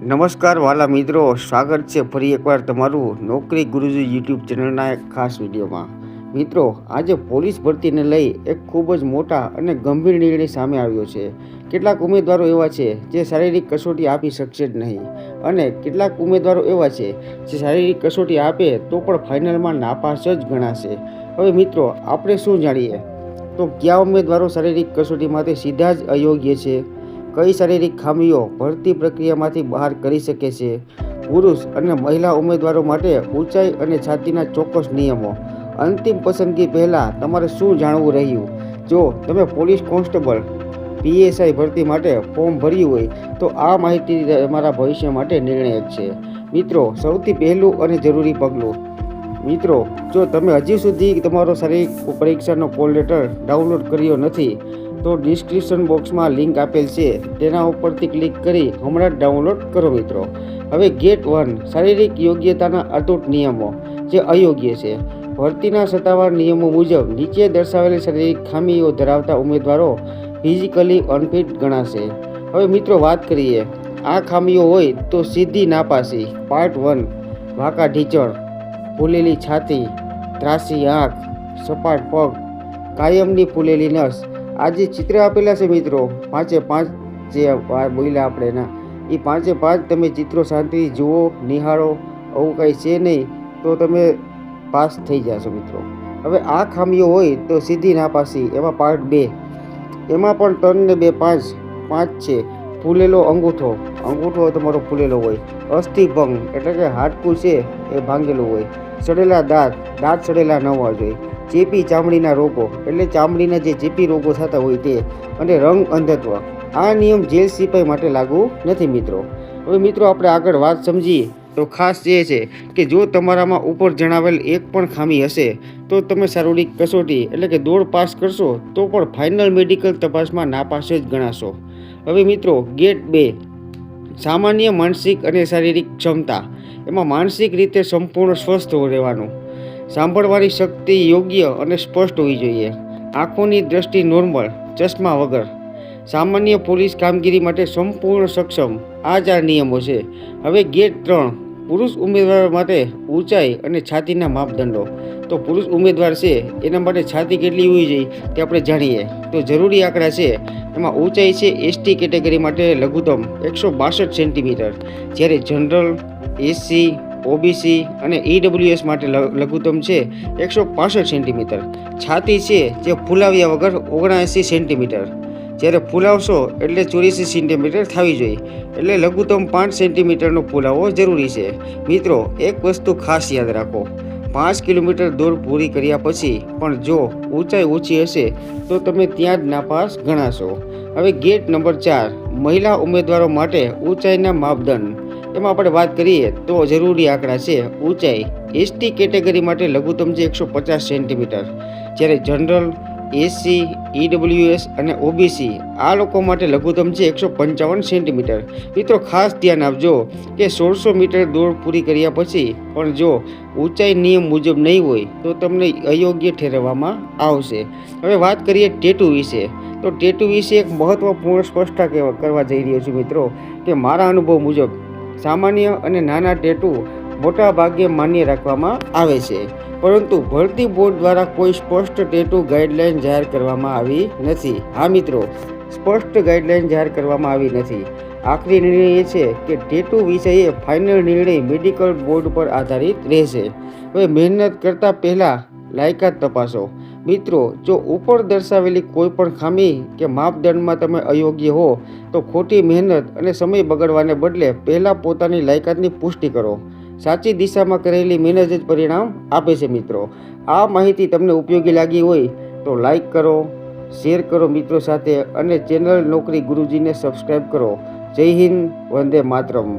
નમસ્કાર વાલા મિત્રો, સ્વાગત છે ફરી એકવાર તમારું નોકરી ગુરુજી યુટ્યુબ ચેનલના એક ખાસ વિડીયોમાં. મિત્રો, આજે પોલીસ ભરતીને લઈ એક ખૂબ જ મોટા અને ગંભીર નિર્ણય સામે આવ્યો છે. કેટલાક ઉમેદવારો એવા છે જે શારીરિક કસોટી આપી શકશે જ નહીં અને કેટલાક ઉમેદવારો એવા છે જે શારીરિક કસોટી આપે તો પણ ફાઇનલમાં નાપાસ જ ગણાશે. હવે મિત્રો, આપણે શું જાણીએ? તો કયા ઉમેદવારો શારીરિક કસોટી માટે સીધા જ અયોગ્ય છે? કઈ શારીરિક ખામીઓ ભરતી પ્રક્રિયામાંથી બહાર કરી શકે છે? પુરુષ અને મહિલા ઉમેદવારો માટે ઊંચાઈ અને છાતીના ચોક્કસ નિયમો. અંતિમ પસંદગી પહેલાં તમારે શું જાણવું રહ્યું? જો તમે પોલીસ કોન્સ્ટેબલ, પીએસઆઈ ભરતી માટે ફોર્મ ભર્યું હોય, તો આ માહિતી તમારા ભવિષ્ય માટે નિર્ણાયક છે. મિત્રો, સૌથી પહેલું અને જરૂરી પગલું. મિત્રો, જો તમે હજી સુધી તમારો શારીરિક પરીક્ષાનો કોલ લેટર ડાઉનલોડ કર્યો નથી તો ડિસ્ક્રિપ્શન બોક્સમાં લિંક આપેલ છે. તેના ઉપરથી ક્લિક કરી હમણાં જ ડાઉનલોડ કરો મિત્રો. હવે ગેટ વન શારીરિક યોગ્યતાના અતૂટ નિયમો, જે અયોગ્ય છે. ભરતીના સત્તાવાર નિયમો મુજબ નીચે દર્શાવેલી શારીરિક ખામીઓ ધરાવતા ઉમેદવારો ફિઝિકલી અનફિટ ગણાશે. હવે મિત્રો વાત કરીએ. આ ખામીઓ હોય તો સીધી નાપાસી. પાર્ટ વન વાંકા ઢીચણ, ફૂલેલી છાતી, ત્રાસી આંખ, સપાટ પગ, કાયમની ફૂલેલી નસ આ જે ચિત્ર આપેલા છે મિત્રો. પાંચે પાંચ જે બોલ્યા આપણે એના. એ પાંચે પાંચ તમે ચિત્રો શાંતિથી જુઓ, નિહાળો, આવું કંઈ છે નહીં, તો તમે પાસ થઈ જશો મિત્રો. હવે આ ખામીઓ હોય તો સીધી નાપાસી એમાં પાર્ટ બે. એમાં પણ ત્રણ ને બે પાંચ પાંચ છે. ફૂલેલો અંગૂઠો. અંગૂઠો તમારો ફૂલેલો હોય. અસ્થિભંગ એટલે કે હાડકું છે એ ભાંગેલું હોય. સડેલા દાંત દાંત સડેલા ન હોવા જોઈએ. ચેપી ચામડીના રોગો, એટલે ચામડીના જે ચેપી રોગો થતા હોય તે, અને રંગ અંધત્વ. આ નિયમ જેલ સિપાઈ માટે લાગુ નથી, મિત્રો. હવે મિત્રો, આપણે આગળ વાત સમજીએ. તો ખાસ એ છે કે જો તમારામાં ઉપર જણાવેલ એક પણ ખામી હશે, તો તમે શારીરિક કસોટી, એટલે કે દોડ પાસ કરશો, તો પણ ફાઇનલ મેડિકલ તપાસમાં નાપાસ જ ગણાશો. હવે મિત્રો, ગેટ બે. સામાન્ય માનસિક અને શારીરિક ક્ષમતા. એમાં માનસિક રીતે સંપૂર્ણ સ્વસ્થ રહેવાનું. સાંભળવાની શક્તિ યોગ્ય અને સ્પષ્ટ હોવી જોઈએ. આંખોની દ્રષ્ટિ નોર્મલ, ચશ્મા વગર. સામાન્ય પોલીસ કામગીરી માટે સંપૂર્ણ સક્ષમ. આ ચાર નિયમો છે. હવે ગેટ ત્રણ, પુરુષ ઉમેદવાર માટે ઊંચાઈ અને છાતીના માપદંડો. તો પુરુષ ઉમેદવાર છે, એના માટે છાતી કેટલી હોવી જોઈએ તે આપણે જાણીએ. તો જરૂરી આંકડા છે, એમાં ઊંચાઈ છે એસટી કેટેગરી માટે લઘુત્તમ એકસો બાસઠ સેન્ટીમીટર. જ્યારે જનરલ એસસી ઓબીસી અને ઈડબ્લ્યુએસ માટે લઘુત્તમ છે એકસો પાસઠ સેન્ટીમીટર. છાતી છે જે ફૂલાવ્યા વગર ઓગણએંસી સેન્ટીમીટર. જ્યારે ફૂલાવશો એટલે ચોરીસી સેન્ટીમીટર થવી જોઈએ. એટલે લઘુત્તમ પાંચ સેન્ટીમીટરનો ફૂલાવો જરૂરી છે. મિત્રો, એક વસ્તુ ખાસ યાદ રાખો. પાંચ કિલોમીટર દોડ પૂરી કર્યા પછી પણ જો ઊંચાઈ ઓછી હશે, તો તમે ત્યાં જ નાપાસ ગણાશો. હવે ગેટ નંબર ચાર. મહિલા ઉમેદવારો માટે ઊંચાઈના માપદંડ. એમાં આપણે વાત કરીએ તો જરૂરી આંકડા છે ઊંચાઈ એસટી કેટેગરી માટે લઘુત્તમ છે એકસો પચાસ સેન્ટીમીટર. જ્યારે જનરલ, એસસી, ઈડબ્લ્યુએસ અને ઓબીસી આ લોકો માટે લઘુત્તમ છે એકસો પંચાવન સેન્ટીમીટર. મિત્રો, ખાસ ધ્યાન આપજો કે સોળસો મીટર દોડ પૂરી કર્યા પછી પણ જો ઊંચાઈ નિયમ મુજબ નહીં હોય તો તમને અયોગ્ય ઠેરવવામાં આવશે. હવે વાત કરીએ ટેટુ વિશે. તો ટેટુ વિશે એક મહત્વપૂર્ણ સ્પષ્ટતા કરવા જઈ રહ્યો છું મિત્રો કે મારા અનુભવ મુજબ સામાન્ય અને નાના ટેટુ મોટા ભાગે માન્ય રાખવામાં આવે છે. પરંતુ ભરતી બોર્ડ દ્વારા કોઈ સ્પષ્ટ ટેટુ ગાઈડલાઈન જાહેર કરવામાં આવી નથી. હા, મિત્રો, સ્પષ્ટ ગાઈડલાઈન જાહેર કરવામાં આવી નથી. આખરી નિર્ણય એ છે કે ટેટુ વિષયે ફાઇનલ નિર્ણય મેડિકલ બોર્ડ પર આધારિત રહેશે. હવે મહેનત કરતાં પહેલાં લાયકાત તપાસો. મિત્રો, જો ઉપર દર્શાવેલી કોઈ પણ ખામી કે માપદંડમાં તમે અયોગ્ય હો, તો ખોટી મહેનત અને સમય બગાડવાને બદલે પહેલાં પોતાની લાયકાતની પુષ્ટિ કરો. સાચી દિશામાં કરેલી મહેનત જ પરિણામ આપે છે મિત્રો. આ માહિતી તમને ઉપયોગી લાગી હોય, તો લાઈક કરો, શેર કરો મિત્રો સાથે અને ચેનલ નોકરી ગુરુજીને સબસ્ક્રાઈબ કરો. જય હિન્દ, વંદે માતરમ.